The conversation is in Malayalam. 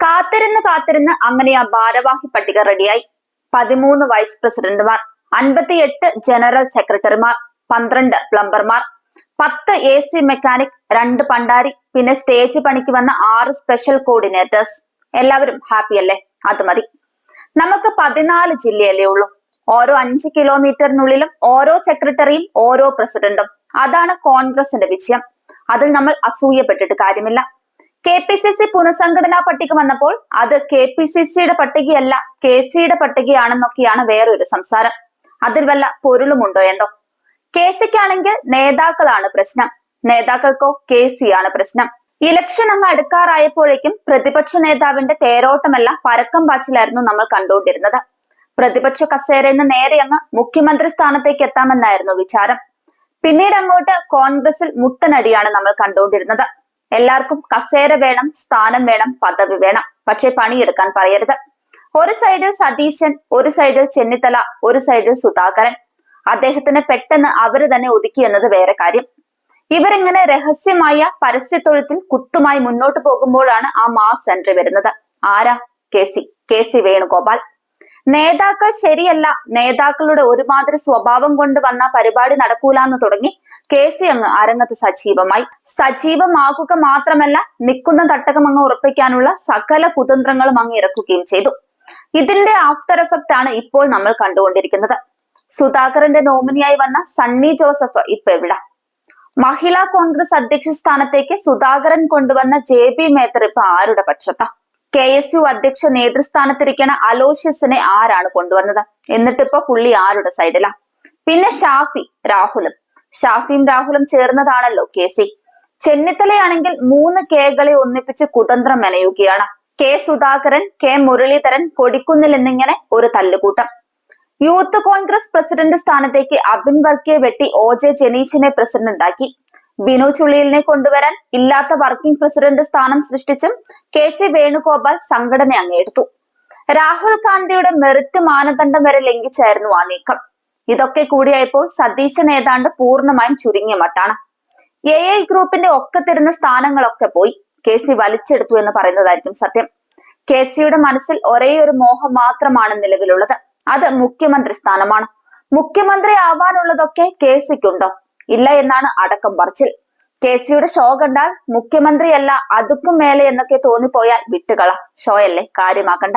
കാത്തിരുന്ന് കാത്തിരുന്ന് അങ്ങനെ ആ ഭാരവാഹി പട്ടിക റെഡിയായി. പതിമൂന്ന് വൈസ് പ്രസിഡന്റുമാർ അൻപത്തിയെട്ട് ജനറൽ സെക്രട്ടറിമാർ പന്ത്രണ്ട് പ്ലംബർമാർ പത്ത് എ സി മെക്കാനിക് രണ്ട് പണ്ടാരി പിന്നെ സ്റ്റേജ് പണിക്ക് വന്ന ആറ് സ്പെഷ്യൽ കോർഡിനേറ്റേഴ്സ് എല്ലാവരും ഹാപ്പി അല്ലേ? അത് മതി. നമുക്ക് പതിനാല് ജില്ലയല്ലേ ഉള്ളൂ. ഓരോ അഞ്ച് കിലോമീറ്ററിനുള്ളിലും ഓരോ സെക്രട്ടറിയും ഓരോ പ്രസിഡന്റും അതാണ് കോൺഗ്രസിന്റെ വിജയം. അതിൽ നമ്മൾ അസൂയപ്പെട്ടിട്ട് കാര്യമില്ല. കെ പി സി സി പുനഃസംഘടനാ പട്ടിക വന്നപ്പോൾ അത് കെ പി സി സിയുടെ പട്ടികയല്ല കെ സിയുടെ പട്ടികയാണെന്നൊക്കെയാണ് വേറൊരു സംസാരം. അതിൽ വല്ല പൊരുളുമുണ്ടോ എന്തോ? കെ സിക്കാണെങ്കിൽ നേതാക്കളാണ് പ്രശ്നം. നേതാക്കൾക്കോ കെ സി ആണ് പ്രശ്നം. ഇലക്ഷൻ അങ്ങ് അടുക്കാറായപ്പോഴേക്കും പ്രതിപക്ഷ നേതാവിന്റെ തേരോട്ടമെല്ലാം പരക്കം പാച്ചിലായിരുന്നു നമ്മൾ കണ്ടുകൊണ്ടിരുന്നത്. പ്രതിപക്ഷ കസേരയിൽ നിന്ന് നേരെ അങ്ങ് മുഖ്യമന്ത്രി സ്ഥാനത്തേക്ക് എത്താമെന്നായിരുന്നു വിചാരം. പിന്നീട് അങ്ങോട്ട് കോൺഗ്രസിൽ മുട്ടനടിയാണ് നമ്മൾ കണ്ടുകൊണ്ടിരുന്നത്. എല്ലാവർക്കും കസേര വേണം സ്ഥാനം വേണം പദവി വേണം. പക്ഷെ പണിയെടുക്കാൻ പറയരുത്. ഒരു സൈഡിൽ സതീശൻ ഒരു സൈഡിൽ ചെന്നിത്തല ഒരു സൈഡിൽ സുധാകരൻ. അദ്ദേഹത്തിന് പെട്ടെന്ന് അവർ തന്നെ ഒതുക്കി എന്നത് വേറെ കാര്യം. ഇവരിങ്ങനെ രഹസ്യമായ പരസ്യത്തൊഴുത്തിൽ കുത്തുമായി മുന്നോട്ട് പോകുമ്പോഴാണ് ആ മാസ് എൻട്രി വരുന്നത്. ആരാ? K C K C Venugopal. നേതാക്കൾ ശരിയല്ല. നേതാക്കളുടെ ഒരുമാതിരി സ്വഭാവം കൊണ്ട് വന്ന പരിപാടി നടക്കൂലെന്ന് തുടങ്ങി കെ സി അങ്ങ് അരങ്ങത്ത് സജീവമായി. സജീവമാകുക മാത്രമല്ല നിൽക്കുന്ന തട്ടകം അങ്ങ് ഉറപ്പിക്കാനുള്ള സകല കുതന്ത്രങ്ങളും അങ്ങ് ഇറക്കുകയും ചെയ്തു. ഇതിന്റെ ആഫ്റ്റർ എഫക്റ്റ് ആണ് ഇപ്പോൾ നമ്മൾ കണ്ടുകൊണ്ടിരിക്കുന്നത്. സുധാകരന്റെ നോമിനിയായി വന്ന സണ്ണി ജോസഫ് ഇപ്പൊ എവിടെ? മഹിളാ കോൺഗ്രസ് അധ്യക്ഷ സ്ഥാനത്തേക്ക് സുധാകരൻ കൊണ്ടുവന്ന ജെ ബി മേത്തർ ഇപ്പൊ ആരുടെ പക്ഷത്താ? കെ എസ് യു അധ്യക്ഷ നേതൃസ്ഥാനത്തിരിക്കണ അലോഷ്യസിനെ ആരാണ് കൊണ്ടുവന്നത്? എന്നിട്ടിപ്പോ പുള്ളി ആരുടെ സൈഡിലാ? പിന്നെ ഷാഫി രാഹുലും. ഷാഫിയും രാഹുലും ചേർന്നതാണല്ലോ കെ സി. ചെന്നിത്തലയാണെങ്കിൽ മൂന്ന് കെകളെ ഒന്നിപ്പിച്ച് കുതന്ത്രം മെനയുകയാണ്. കെ സുധാകരൻ കെ മുരളീധരൻ കൊടിക്കുന്നിൽ എന്നിങ്ങനെ ഒരു തല്ലുകൂട്ടം. യൂത്ത് കോൺഗ്രസ് പ്രസിഡന്റ് സ്ഥാനത്തേക്ക് അബിൻ വർക്കിയെ വെട്ടി ഒ ജെ ജനീഷിനെ പ്രസിഡന്റാക്കി. ബിനു ചുള്ളിലിനെ കൊണ്ടുവരാൻ ഇല്ലാത്ത വർക്കിംഗ് പ്രസിഡന്റ് സ്ഥാനം സൃഷ്ടിച്ചും കെ സി വേണുഗോപാൽ സംഘടന അങ്ങേടുത്തു രാഹുൽ ഗാന്ധിയുടെ മെറിറ്റ് മാനദണ്ഡം വരെ ലംഘിച്ചായിരുന്നു ആ നീക്കം. ഇതൊക്കെ കൂടിയായപ്പോൾ സതീശൻ ഏതാണ്ട് പൂർണമായും ചുരുങ്ങിയ മട്ടാണ്. എ ഐ ഗ്രൂപ്പിന്റെ ഒക്കെ തരുന്ന സ്ഥാനങ്ങളൊക്കെ പോയി. കെ സി വലിച്ചെടുത്തു എന്ന് പറയുന്നതായിരിക്കും സത്യം. കെ സിയുടെ മനസ്സിൽ ഒരേ ഒരു മോഹം മാത്രമാണ് നിലവിലുള്ളത്. അത് മുഖ്യമന്ത്രി സ്ഥാനമാണ്. മുഖ്യമന്ത്രി ആവാനുള്ളതൊക്കെ കെ സിക്കുണ്ടോ? ഇല്ല എന്നാണ് അടക്കം പറച്ചിൽ. കെ സിയുടെ ഷോ കണ്ടാൽ മുഖ്യമന്ത്രിയല്ല അതുക്കും മേലെ എന്നൊക്കെ തോന്നിപ്പോയാൽ വിട്ടുകള. ഷോയല്ലേ കാര്യമാക്കണ്ട.